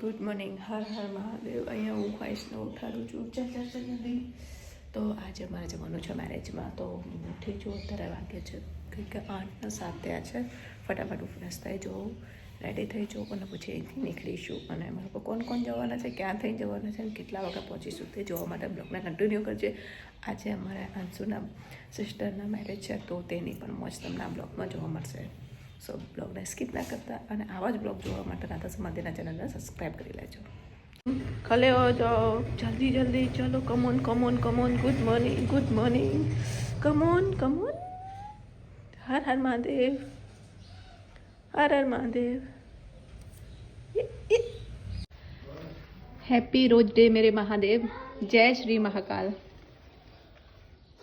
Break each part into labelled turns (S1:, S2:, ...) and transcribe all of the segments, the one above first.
S1: Good morning Har Har Mahadev અહીંયા હું વાઇસને ઉઠાડું છું. ચાલ ચાલ જલ્દી તો આજે મારે જવાનું છે મેરેજમાં તો હું ઉઠી છું. અત્યારે વાગે છે કંઈક આઠના સાત થયા છે. ફટાફટ ફ્રેશ થઈ જવું રેડી થઈ જવું અને પછી અહીંથી નીકળીશું. અને એમાં લોકો કોણ કોણ જવાના છે, ક્યાં થઈ જવાના છે અને કેટલા વાગે પહોંચીશું તે જોવા માટે બ્લોગને કન્ટિન્યુ કરજે. આજે અમારા અંશુના સિસ્ટરના મેરેજ છે, તો તેની પણ મોજ તમને આ બ્લોગમાં જોવા મળશે. સો બ્લોગને સ્કીપ ના કરતા અને આવા જ બ્લોગ જોવા માટે રાધા સમાધિના ચેનલને સબસ્ક્રાઈબ કરી લેજો. ખલે જો જલ્દી જલ્દી ચલો come on come on come on good morning good morning come on come on Har Har Mahadev. Har Har Mahadev. Happy rose day મેરે મહાદેવ. જય શ્રી મહાકાલ.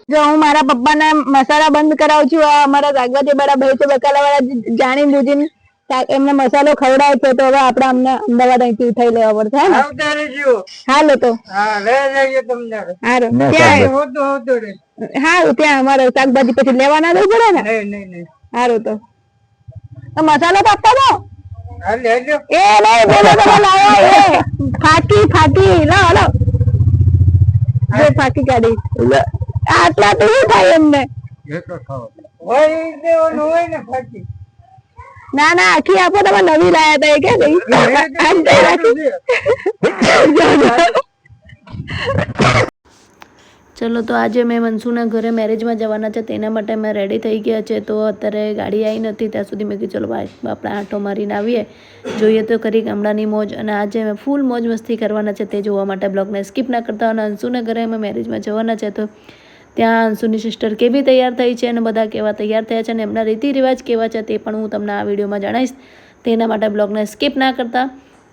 S2: જો હું મારા પપ્પાના મસાલા બંધ કરાવું છું આ અમારા શાકભાજી વાળા ભાઈ છે બકાલા વાળા જાણી બુજીને એમને મસાલો ખવડાવે છે તો હવે આપણે અમને અમદાવાદ અહીંથી ઉઠાઈ લેવા પડશે હાલો તો.
S3: હા લઈ જઈએ તમને.
S2: હારું. ત્યાં અમારે શાકભાજી પછી લેવા ના? જવું પડે ને હારું તો. તો મસાલો તો આપતા એ બોલો લાવો એ. ફાકી ફાકી. લો લો. ફાકી કાઢી. આટલા તો શું થાય એમને?
S3: ને,
S2: ના, આખી આપો તમે નવી લાયા હતા કે
S1: ચલો, તો આજે મેં મનસુના ઘરે મેરેજમાં જવાના છે, તેના માટે મેં રેડી થઈ ગયા છે, તો અત્યારે ગાડી આવી નથી, ત્યાં સુધી મેં કીધું, ચલો આપણે આંટો મારીને આવીએ. જોઈએ તો કરી ગામડાની મોજ, અને આજે મેં ફૂલ મોજ મસ્તી કરવાના છે, તે જોવા માટે બ્લોગને સ્કીપ ના કરતા, અને અંશુના ઘરે અમે મેરેજમાં જવાના છે, તો ત્યાં અંશુની સિસ્ટર કેવી તૈયાર થઈ છે અને બધા કેવા તૈયાર થયા છે અને એમના રીતિ રિવાજ કેવા છે તે પણ હું તમને આ વિડીયોમાં જણાવીશ. તેના માટે બ્લોગને સ્કીપ ના કરતા.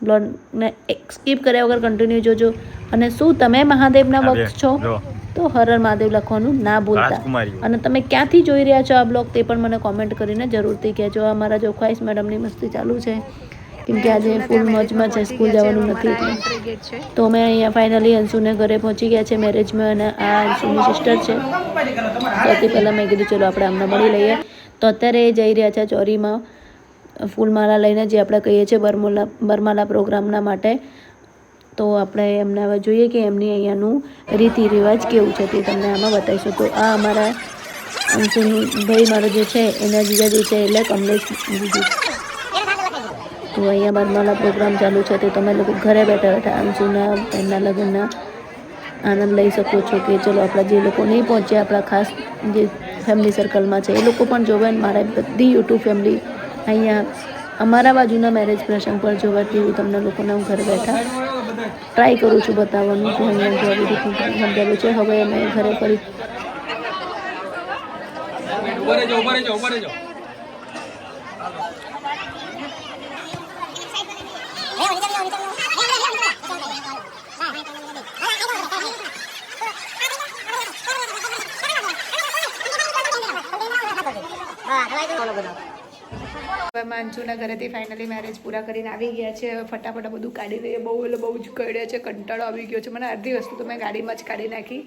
S1: બ્લોગને સ્કીપ કર્યા વગર કન્ટિન્યુ જોજો. અને શું તમે મહાદેવના ભક્ત છો? તો હરર મહાદેવ લખવાનું ના ભૂલતા. અને તમે ક્યાંથી જોઈ રહ્યા છો આ બ્લોગ તે પણ મને કોમેન્ટ કરીને જરૂરથી કહેજો. આ મારા જો ખ્વાઈશ મેડમની મસ્તી ચાલુ છે. કેમ કે આજે ફૂલ મોજમાં છે સ્કૂલ જવાનું નથી. તો અમે અહીંયા ફાઇનલી અંશુને ઘરે પહોંચી ગયા છે મેરેજમાં અને આ અંશુની સિસ્ટર છે. સૌથી પહેલાં મેં કીધું ચલો આપણે અમને મળી લઈએ. તો અત્યારે એ જઈ રહ્યા છે ચોરીમાં ફૂલમાળા લઈને જે આપણે કહીએ છીએ બરમુલા બરમાલા પ્રોગ્રામના માટે. તો આપણે એમને હવે જોઈએ કે એમની અહીંયાનું રીતિ રિવાજ કેવું છે તે તમને આમાં બતાવીશું. તો આ અમારા અંશુની ભાઈ મારો જે છે એના જીજાજી છે એટલે કમલેશ જીજુ. તો અહીંયા બરમાલા પ્રોગ્રામ ચાલુ છે તો તમે લોકો ઘરે બેઠા બેઠા અંશુના એમના લગ્નના આનંદ લઈ શકો છો કે ચલો આપણા જે લોકો નહીં પહોંચ્યા, આપણા ખાસ જે ફેમિલી સર્કલમાં છે, એ લોકો પણ જોવે અને મારા બધી યુટ્યુબ ફેમિલી અહીંયા અમારા બાજુના મેરેજ પ્રસંગ પર જોવા હું તમને લોકોને હું ઘરે બેઠા ટ્રાય કરું છું બતાવવાનું કે અહીંયા જો આવી રીતનું સમજાવ્યું છે. હવે અમે ઘરે ફરી માંચુના ઘરેથી ફાઇનલી મેરેજ પૂરા કરીને આવી ગયા છે. ફટાફટ બધું કાઢી દઈએ. બહુ એટલે બહુ જ કડે છે. કંટાળો આવી ગયો છે. મને અડધી વસ્તુ તો મેં ગાડીમાં જ કાઢી નાખી.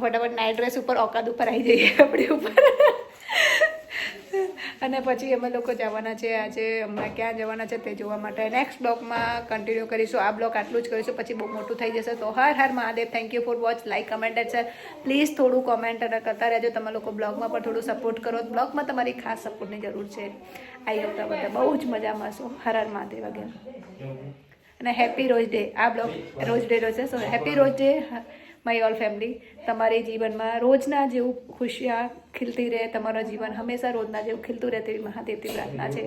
S1: ફટાફટ નાઇટ ડ્રેસ ઉપર, ઓકાદ ઉપર આવી જઈએ. આપણી ઉપર. અને પછી અમે લોકો જવાના છે આજે, હમણાં ક્યાં જવાના છે તે જોવા માટે. નેક્સ્ટ બ્લોગમાં કન્ટિન્યુ કરીશું. આ બ્લોગ આટલું જ કરીશું, પછી બહુ મોટું થઈ જશે. તો Har Har Mahadev. Thank you for watch like comment છે પ્લીઝ થોડું કોમેન્ટ અને કરતા રહેજો. તમે લોકો બ્લોગમાં પણ થોડું સપોર્ટ કરો. બ્લોગમાં તમારી ખાસ સપોર્ટની જરૂર છે. આઈ આવતા બધા બહુ જ મજામાં છો હર હર મહાદેવ અગેન અને હેપી રોજ ડે આ blog rose day rose so happy rose day my all family તમારી જીવનમાં રોજના જેવું ખુશિયા ખીલતી રહે, તમારું જીવન હંમેશા રોજના જેવું ખીલતું રહે તેવી મહાદેવથી પ્રાર્થના છે.